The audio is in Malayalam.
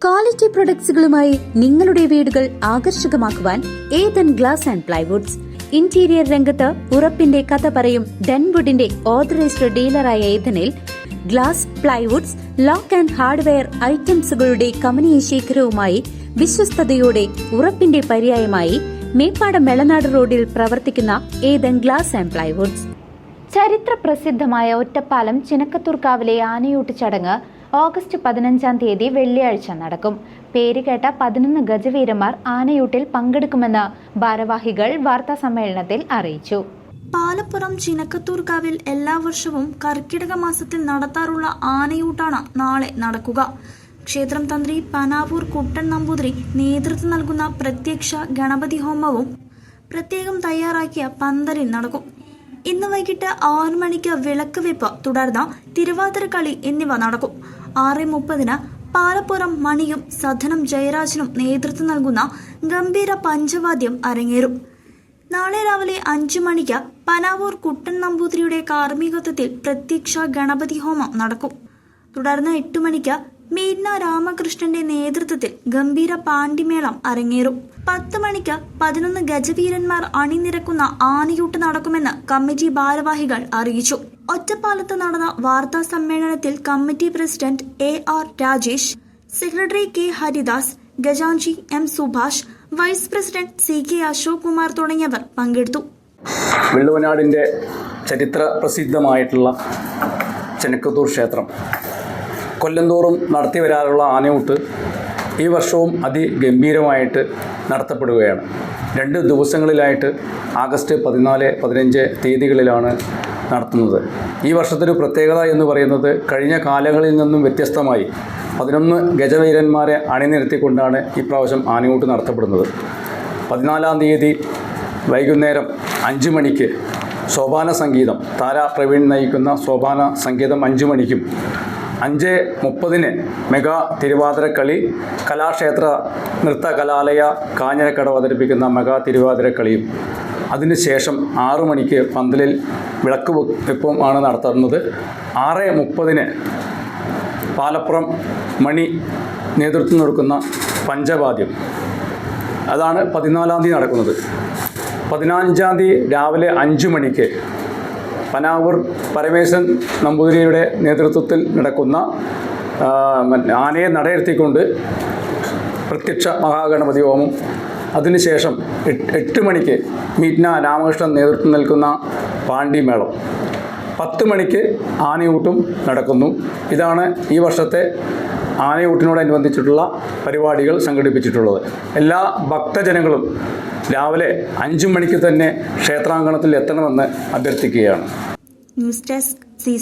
ക്വാളിറ്റി പ്രൊഡക്ട്സുകളുമായി നിങ്ങളുടെ വീടുകൾ ആകർഷകമാക്കുവാൻ Ethan glass and plywoods interior രംഗത്ത് ഉറപ്പിന്റെ കഥ പറയും ഡെൻവുഡിന്റെ ഓതറൈസ്ഡ് ഡീലറായ ഏതനിൽ glass plywoods lock and hardware ഐറ്റംസുകളുടെ കമനീയ ശേഖരവുമായി വിശ്വസ്തയോടെ ഉറപ്പിന്റെ പര്യായമായി മേപ്പാടം മെളനാട് റോഡിൽ പ്രവർത്തിക്കുന്ന ഏതൻ ഗ്ലാസ് ആൻഡ് പ്ലൈവുഡ്സ് ചരിത്ര പ്രസിദ്ധമായ ഒറ്റപ്പാലം ചിനക്കത്തൂർക്കാവിലെ ആനയൂട്ട് ചടങ്ങ് ഓഗസ്റ്റ് പതിനഞ്ചാം തീയതി വെള്ളിയാഴ്ച നടക്കും. പേരുകേട്ട പതിനൊന്ന് ഗജവീരന്മാർ ആനയൂട്ടിൽ പങ്കെടുക്കുമെന്ന് ഭാരവാഹികൾ വാർത്താ സമ്മേളനത്തിൽ അറിയിച്ചു. പാലപ്പുറം ചിനക്കത്തൂർക്കാവിൽ എല്ലാ വർഷവും കർക്കിടക മാസത്തിൽ നടത്താറുള്ള ആനയൂട്ടാണ് നാളെ നടക്കുക. ക്ഷേത്രം തന്ത്രി പനാവൂർ കുട്ടൻ നമ്പൂതിരി നേതൃത്വം നൽകുന്ന പ്രത്യക്ഷ ഗണപതി ഹോമവും പ്രത്യേകം തയ്യാറാക്കിയ പന്തലിൽ നടക്കും. ഇന്ന് വൈകിട്ട് ആറു മണിക്ക് വിളക്ക് വെപ്പ് തുടർന്ന് തിരുവാതിര കളി എന്നിവ നടക്കും. ആറ് മുപ്പതിന് പാലപ്പുറം മണിയും സധനം ജയരാജനും നേതൃത്വം നൽകുന്ന ഗംഭീര പഞ്ചവാദ്യം അരങ്ങേറും. നാളെ രാവിലെ അഞ്ചു മണിക്ക് പനാവൂർ കുട്ടൻ നമ്പൂതിരിയുടെ കാർമ്മികത്വത്തിൽ പ്രത്യക്ഷ ഗണപതി ഹോമം നടക്കും. തുടർന്ന് എട്ടു മണിക്ക് മീന രാമകൃഷ്ണന്റെ നേതൃത്വത്തിൽ ഗംഭീര പാണ്ടിമേളം അരങ്ങേറും. പത്ത് മണിക്ക് പതിനൊന്ന് ഗജവീരന്മാർ അണിനിരക്കുന്ന ആനയൂട്ട് നടക്കുമെന്ന് കമ്മിറ്റി ഭാരവാഹികൾ അറിയിച്ചു. ഒറ്റപ്പാലത്ത് നടന്ന വാർത്താ സമ്മേളനത്തിൽ committee president A R Rajesh secretary K Haridas ഗജാൻജി M Subhash vice president C K Ashok Kumar തുടങ്ങിയവർ പങ്കെടുത്തു. വെള്ളുവനാടിന്റെ ചരിത്ര പ്രസിദ്ധമായിട്ടുള്ള ചെനക്കത്തൂർ ക്ഷേത്രം. കൊല്ലന്തോറും നടത്തി വരാറുള്ള ആനയൂട്ട് ഈ വർഷവും അതിഗംഭീരമായിട്ട് നടത്തപ്പെടുകയാണ്. രണ്ട് ദിവസങ്ങളിലായിട്ട് ആഗസ്റ്റ് പതിനാല് പതിനഞ്ച് തീയതികളിലാണ് നടത്തുന്നത്. ഈ വർഷത്തൊരു പ്രത്യേകത എന്ന് പറയുന്നത് കഴിഞ്ഞ കാലങ്ങളിൽ നിന്നും വ്യത്യസ്തമായി പതിനൊന്ന് ഗജവീരന്മാരെ അണിനിരത്തിക്കൊണ്ടാണ് ഇപ്രാവശ്യം ആനയൂട്ട് നടത്തപ്പെടുന്നത്. പതിനാലാം തീയതി വൈകുന്നേരം അഞ്ച് മണിക്ക് സോപാന സംഗീതം താര പ്രവീൺ നയിക്കുന്ന സോപാന സംഗീതം അഞ്ച് മണിക്കും അഞ്ച് മുപ്പതിന് മെഗാ തിരുവാതിരക്കളി കലാക്ഷേത്ര നൃത്ത കലാലയ കാഞ്ഞിരക്കടവ് അവതരിപ്പിക്കുന്ന മെഗാ തിരുവാതിരക്കളിയും അതിനുശേഷം ആറു മണിക്ക് പന്തലിൽ വിളക്ക് വെപ്പും ആണ് നടത്തുന്നത്. ആറ് മുപ്പതിന് പാലപ്പുറം മണി നേതൃത്വം കൊടുക്കുന്ന പഞ്ചവാദ്യം. അതാണ് പതിനാലാം തീയതി നടക്കുന്നത്. പതിനഞ്ചാം തീയതി രാവിലെ അഞ്ച് മണിക്ക് പനാവൂർ പരമേശ്വരൻ നമ്പൂതിരിയുടെ നേതൃത്വത്തിൽ നടക്കുന്ന ആനയെ നടയിരുത്തിക്കൊണ്ട് പ്രത്യക്ഷ മഹാഗണപതി ഹോമം. അതിനുശേഷം എട്ട് മണിക്ക് മീറ്റ്ന രാമകൃഷ്ണൻ നേതൃത്വം നൽകുന്ന പാണ്ഡിമേളം പത്ത് മണിക്ക് ആനയൂട്ടും നടക്കുന്നു. ഇതാണ് ഈ വർഷത്തെ ആനയൂട്ടിനോടനുബന്ധിച്ചിട്ടുള്ള പരിപാടികൾ സംഘടിപ്പിച്ചിട്ടുള്ളത്. എല്ലാ ഭക്തജനങ്ങളും രാവിലെ അഞ്ചു മണിക്ക് തന്നെ ക്ഷേത്രാങ്കണത്തിൽ എത്തണമെന്ന് അഭ്യർത്ഥിക്കുകയാണ്. News desk C